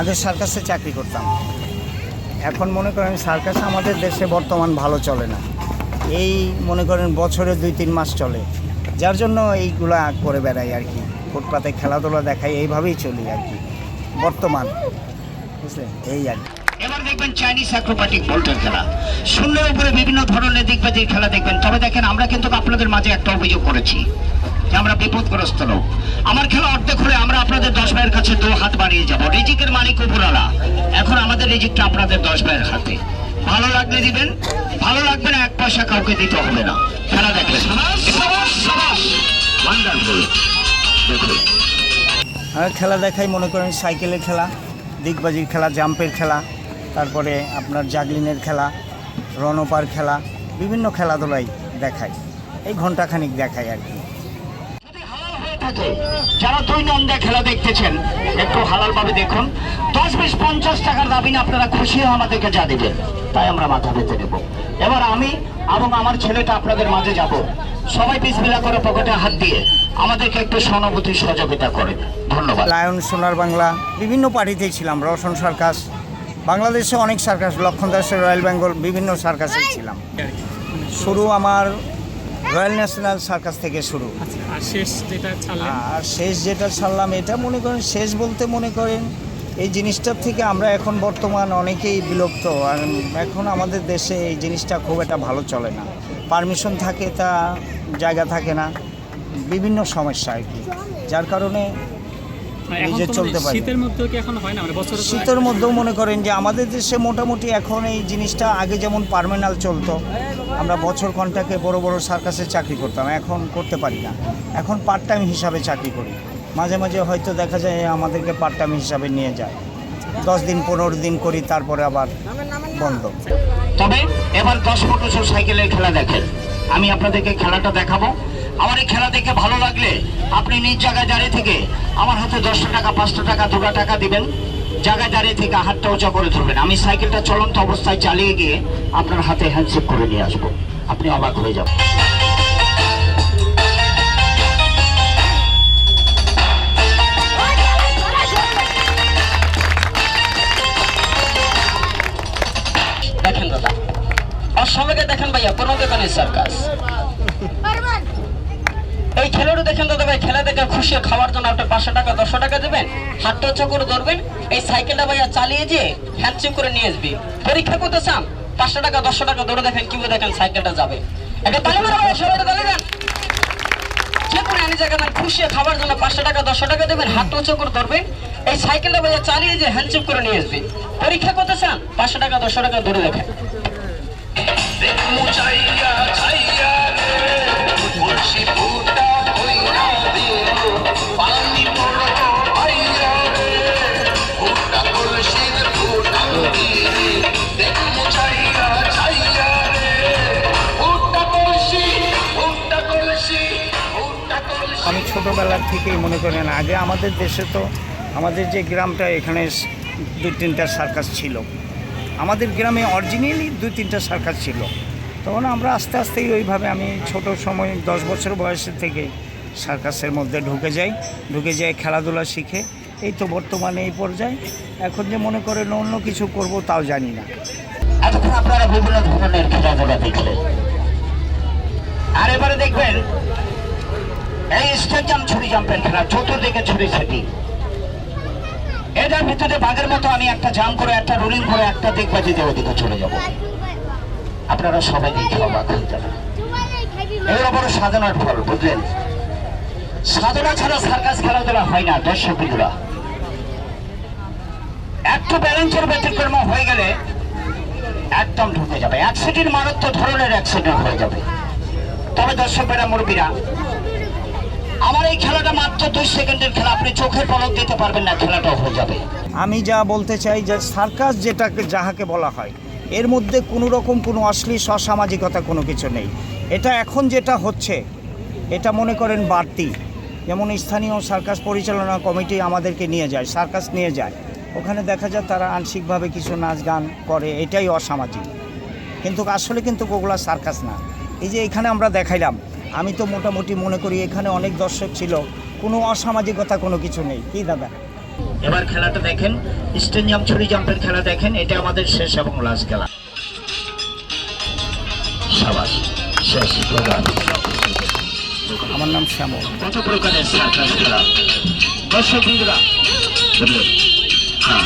আগে সার্কাসে চাকরি করতাম। এখন মনে করেন সার্কাস আমাদের দেশে বর্তমান ভালো চলে না। এই মনে করেন বছরে দুই, তিন মাস চলে। যার জন্য এইগুলা করে বেড়াই আর কি। ফুটপাতে খেলাধুলা দেখাই, এইভাবেই চলি আর কি। বর্তমান। বুঝলেন? এই আর কি। এবার দেখবেন চাইনিজ অ্যাক্রোবাটিক বোল্টের খেলা। শূন্যের উপরে বিভিন্ন ধরনের দিকবাজির খেলা দেখবেন। তবে দেখেন আমরা কিন্তু আপনাদের মাঝে একটা অভিযোগ করেছি। আমরা বিপদগ্রস্ত লোক। আমার খেলা অর্ধেক হলে আমরা আপনাদের দশ ভাইয়ের কাছে দু হাত বাড়িয়ে যাব। রিজিকের মালিক উপরালা এখন আমাদের রিজিকটা আপনাদের দশ ভাইয়ের হাতে। ভালো লাগলে দিবেন, ভালো লাগবে না এক পয়সা কাউকে দিতে হবে না। খেলা দেখবেন। আর খেলা দেখাই, মনে করেন সাইকেলের খেলা, দিগবাজির খেলা, জাম্পের খেলা, তারপরে আপনার জাগলিনের খেলা রনপার খেলা, বিভিন্ন খেলাধুলাই দেখায় এই ঘন্টাখানিক দেখায় আর কি। থাকে যারা দুই নন্দা খেলা দেখতেছেন, একটু হালাল ভাবে দেখুন। দশ বিশ পঞ্চাশ টাকার দাবি না, আপনারা খুশি হয়ে আমাদেরকে যা দেবেন, তাই আমরা মাথা পেতে নেব। এবার আমি এবং আমার ছেলেটা আপনাদের মাঝে যাব। সবাই বিসমিল্লা করে পকেটে হাত দিয়ে আমাদেরকে একটু সহানুভূতি, সহযোগিতা করে ধন্যবাদ। লায়ন, সোনার বাংলা, বিভিন্ন পার্টিতেই ছিলাম, রওশন সার্কাস। বাংলাদেশে অনেক সার্কাস, লক্ষণ দাসের রয়্যাল বেঙ্গল, বিভিন্ন সার্কাসে ছিলাম। শুরু আমার রয়্যাল ন্যাশনাল সার্কাস থেকে শুরু। আচ্ছা আর শেষ যেটা আর শেষ যেটা ছাড়লাম এটা মনে করেন শেষ বলতে মনে করেন এই জিনিসটার থেকে আমরা এখন বর্তমান অনেকেই বিলুপ্ত আর এখন আমাদের দেশে এই জিনিসটা খুব একটা ভালো চলে না। পারমিশন থাকে তা জায়গা থাকে না বিভিন্ন সমস্যা আর কি। যার কারণে মানে এখন চলতে মানে পারি। শীতের মধ্যেও কি এখন হয় না? মানে বছর শীতের মধ্যেও মনে করেন যে আমাদের দেশে মোটামুটি এখন এই জিনিসটা আগে যেমন পার্মানেন্ট চলতো আমরা বছর কন্টাকে বড় বড় সার্কাসে চাকরি করতাম এখন করতে পারি না। এখন পার্ট টাইম হিসাবে চাকরি করি। মাঝে মাঝে হয়তো দেখা যায় আমাদেরকে পার্ট টাইম হিসাবে নিয়ে যায়। দশ দিন পনেরো দিন করি তারপরে আবার বন্ধ। তবে এবার দশ মোটর সাইকেলের খেলা দেখেন। আমি আপনাদেরকে খেলাটা দেখাবো। আমার এই খেলা দেখে ভালো লাগলে আপনি নিজ জায়গায় দাঁড়িয়ে থেকে আমার হাতে দশটা টাকা পাঁচটা টাকা, দুটা টাকা দিবেন। জায়গায় দাঁড়িয়ে থেকে হাতটা উঁচা করে ধরবেন। আমি সাইকেলটা চলন্ত অবস্থায় চালিয়ে গিয়ে আপনার হাতে হ্যান্ডশেক করে নিয়ে আসব। আপনি অবাক হয়ে যাবেন। দেখেন দাদা। আর সবাইকে দেখেন ভাইয়া কোনো দোকানের সার্কাস খেলাটা দেখেন দাদা ভাই, খেলা দেখে খুশি খাওয়ার জন্য আপনি পাঁচশো টাকা, দশশো টাকা দেবেন হাতটা উঁচা করে ধরবেন, এই সাইকেলটা ভাইয়া চালিয়ে যেয়ে হ্যান্ডশেক করে নিয়ে আসবি। পরীক্ষা করতে চান, পাঁচশো টাকা, দশশো টাকা ধরে দেখেন কীভাবে দেখেন সাইকেলটা যাবে। একটা তালি মারা সবাই তালি দেন। যে কোনো আনি জায়গা খুশি খাবার জন্য পাঁচশো টাকা, দশশো টাকা দেবেন, হাত উঁচু করে ধরবেন, এই সাইকেলটা ভাইয়া চালিয়ে যে হ্যান্ডশেক করে নিয়ে আসবে। পরীক্ষা করতে চান, পাঁচশো টাকা, দশশো টাকা ধরে দেখেন। আমি ছোটোবেলার থেকেই মনে করেন, আগে আমাদের দেশে তো আমাদের যে গ্রামটা এখানে দু তিনটা সার্কাস ছিল। আমাদের গ্রামে অরিজিনালি দুই তিনটা সার্কাস ছিল। তখন আমরা আস্তে আস্তেই ওইভাবে আমি ছোট সময়, দশ বছর বয়সের থেকে সার্কাসের মধ্যে ঢুকে যাই ঢুকে যাই, খেলাধুলা শিখে। এই তো বর্তমানে এই পর্যায়ে। এখন যে মনে করেন অন্য কিছু করব তাও জানি না। আপনারা বিভিন্ন ধরনের খেলাধুলা দেখলেন। আর এবারে দেখবেন এই স্টেডিয়াম ছুরি সাধনা ছাড়া সার্কাস খেলাধুলা হয় না ব্যালেন্সের ব্যতিক্রম হয়ে গেলে একদম ঢুকে যাবে। অ্যাক্সিডেন্ট মারাত্মক ধরনের অ্যাক্সিডেন্ট হয়ে যাবে। তবে দর্শকেরা মুরব্বীরা আমার এই খেলাটা মাত্র দুই সেকেন্ডের খেলা। আপনি চোখের পলক দিতে পারবেন না খেলাটাও হয়ে যাবে। আমি যা বলতে চাই যে সার্কাস যেটাকে যাহাকে বলা হয়, এর মধ্যে কোনো রকম কোনো অশ্লীল অসামাজিকতা কোনো কিছু নেই। এটা এখন যেটা হচ্ছে, এটা মনে করেন বাড়তি। যেমন স্থানীয় সার্কাস পরিচালনা কমিটি আমাদেরকে নিয়ে যায়, সার্কাস নিয়ে যায়। ওখানে দেখা যায় তারা আংশিকভাবে কিছু নাচ গান করে, এটাই অসামাজিক। কিন্তু আসলে কিন্তু ওগুলা সার্কাস না। এই যে এখানে আমরা দেখাইলাম আমি তো মোটামুটি মনে করি এখানে অনেক দর্শক ছিল। কোনো অসামাজিকতা কোনো কিছু নেই। কি দাদা? এবার খেলাটা দেখেন। স্টেডিয়াম ছুরি জাম্পের খেলা দেখেন। এটা আমাদের শেষ এবং লাস্ট খেলা। সাবাস শেষ আমার নাম শ্যামল। কত প্রকারের সার্কাস খেলা? দর্শক বন্ধুরা হ্যাঁ।